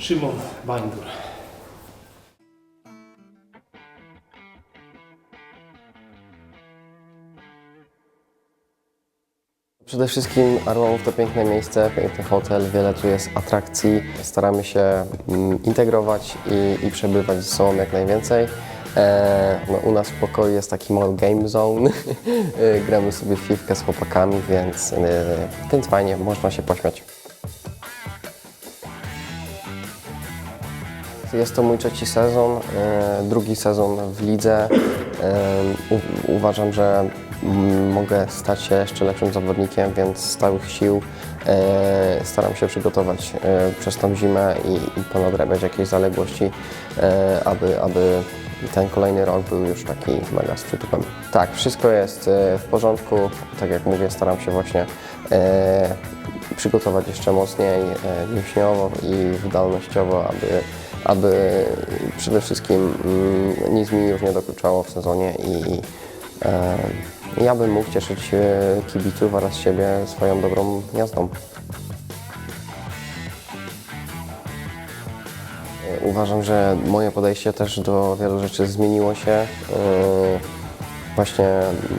Szymon Bańdur. Przede wszystkim Arłamów to piękne miejsce, piękny hotel, wiele tu jest atrakcji. Staramy się mm, integrować i, i przebywać ze sobą jak najwięcej. E, no, u nas w pokoju jest taki mały game zone. E, Gramy sobie w piwkę z chłopakami, więc, e, więc fajnie, można się pośmiać. Jest to mój trzeci sezon, e, drugi sezon w lidze. E, u, uważam, że mogę stać się jeszcze lepszym zawodnikiem, więc z całych sił e, staram się przygotować przez tą zimę i, i ponadrabiać jakieś zaległości, aby, aby ten kolejny rok był już taki mega z przytupem. Tak, wszystko jest w porządku. Tak jak mówię, staram się właśnie przygotować jeszcze mocniej e, mięśniowo i wydolnościowo, aby, aby przede wszystkim mm, nic mi już nie dokuczało w sezonie i e, ja bym mógł cieszyć e, kibiców oraz siebie swoją dobrą jazdą. E, Uważam, że moje podejście też do wielu rzeczy zmieniło się. E, Właśnie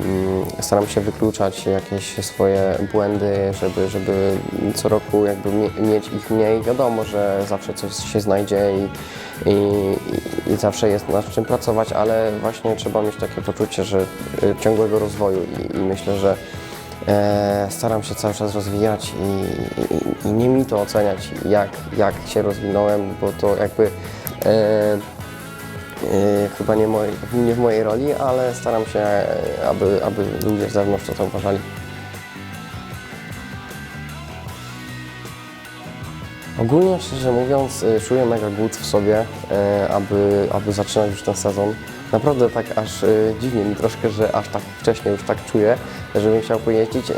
mm, staram się wykluczać jakieś swoje błędy, żeby, żeby co roku jakby mie- mieć ich mniej. Wiadomo, że zawsze coś się znajdzie i, i, i, zawsze jest nad czym pracować, ale właśnie trzeba mieć takie poczucie, że y, ciągłego rozwoju i, i myślę, że e, staram się cały czas rozwijać i, i, i nie mi to oceniać, jak, jak się rozwinąłem, bo to jakby e, chyba nie, moj, nie w mojej roli, ale staram się, e, aby, aby ludzie z zewnątrz to zauważali. Ogólnie, szczerze mówiąc, y, czuję mega głód w sobie, e, aby, aby zaczynać już ten sezon. Naprawdę tak aż dziwnie mi troszkę, że aż tak wcześnie już tak czuję, żebym chciał pojeździć, e,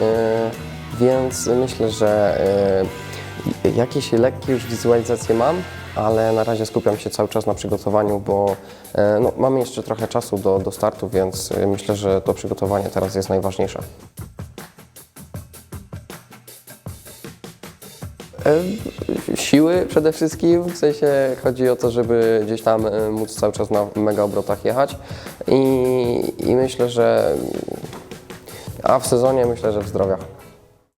więc myślę, że e, jakieś lekkie już wizualizacje mam, ale na razie skupiam się cały czas na przygotowaniu, bo e, no, mamy jeszcze trochę czasu do, do startu, więc e, myślę, że to przygotowanie teraz jest najważniejsze. E, Siły przede wszystkim, w sensie chodzi o to, żeby gdzieś tam móc cały czas na mega obrotach jechać i, i myślę, że a w sezonie myślę, że w zdrowiach.